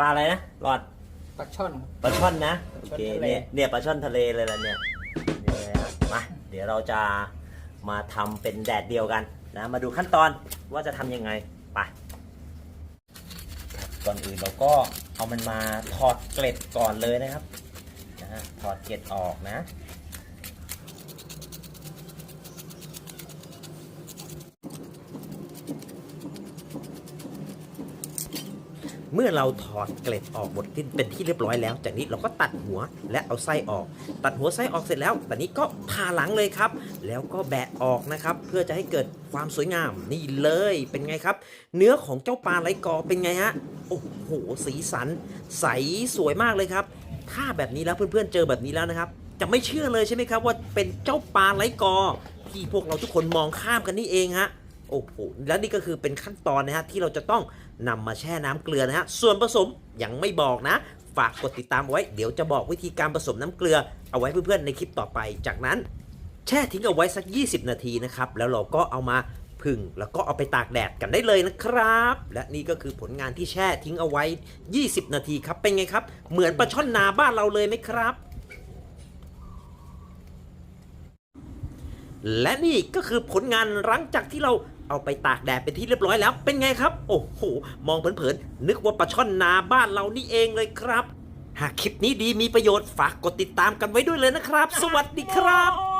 ปลาอะไรนะหลอดปลาช่อน ปลาช่อนนะโอเคปลาช่อนทะเล เนี่ยเนี่ยปลาช่อนทะเลเลยล่ะเนี่ยนี่เลยฮะมาเดี๋ยวเราจะมาทำเป็นแดดเดียวกันนะมาดูขั้นตอนว่าจะทำยังไงไปครับก่อนอื่นเราก็เอามันมาถอดเกล็ดก่อนเลยนะครับนะฮะถอดเกล็ดออกนะ เมื่อเราถอดเกล็ดออกหมดที่เป็นที่เรียบร้อยแล้ว จากนี้เราก็ตัดหัวและเอาไส้ออก ตัดหัวไส้ออกเสร็จแล้วตอนนี้ก็ผ่าหลังเลยครับ แล้วก็แบะออกนะครับ เพื่อจะให้เกิดความสวยงามนี่เลยเป็นไงครับ เนื้อของเจ้าปลาไหลกอเป็นไงฮะโอ้โหสีสัน ใสสวยมากเลยครับ ถ้าแบบนี้แล้วเพื่อนๆเจอแบบนี้แล้วนะครับ จะไม่เชื่อเลยใช่ไหมครับว่าเป็นเจ้าปลาไหลกอที่พวกเราทุกคนมองข้ามกันนี่เองฮะ โอ้โหแล้วนี่ก็คือเป็นขั้นตอนนะฮะที่เราจะต้องนำมาแช่น้ำเกลือนะฮะส่วนผสมยังไม่บอกนะ ฝากกดติดตามเอาไว้ เดี๋ยวจะบอกวิธีการผสมน้ำเกลือเอาไว้เพื่อนๆในคลิปต่อไป จากนั้นแช่ทิ้งเอาไว้สัก 20 นาทีนะครับแล้วเราก็เอามาผึ่งแล้วก็เอาไปตากแดดกันได้เลยนะครับ และนี่ก็คือผลงานที่แช่ทิ้งเอาไว้ 20 นาทีครับเป็นไงครับ เหมือนปลาช่อนนาบ้านเราเลยไหมครับ และนี่ก็คือผลงานหลังจากที่เราเอาไปตากแดดเป็นที่เรียบร้อยแล้วเป็นไงครับ โอ้โห มองเผินๆนึกว่าปลาช่อนนาบ้านเรานี่เองเลยครับ หากคลิปนี้ดีมีประโยชน์ฝากกดติดตามกันไว้ด้วยเลยนะครับ สวัสดีครับ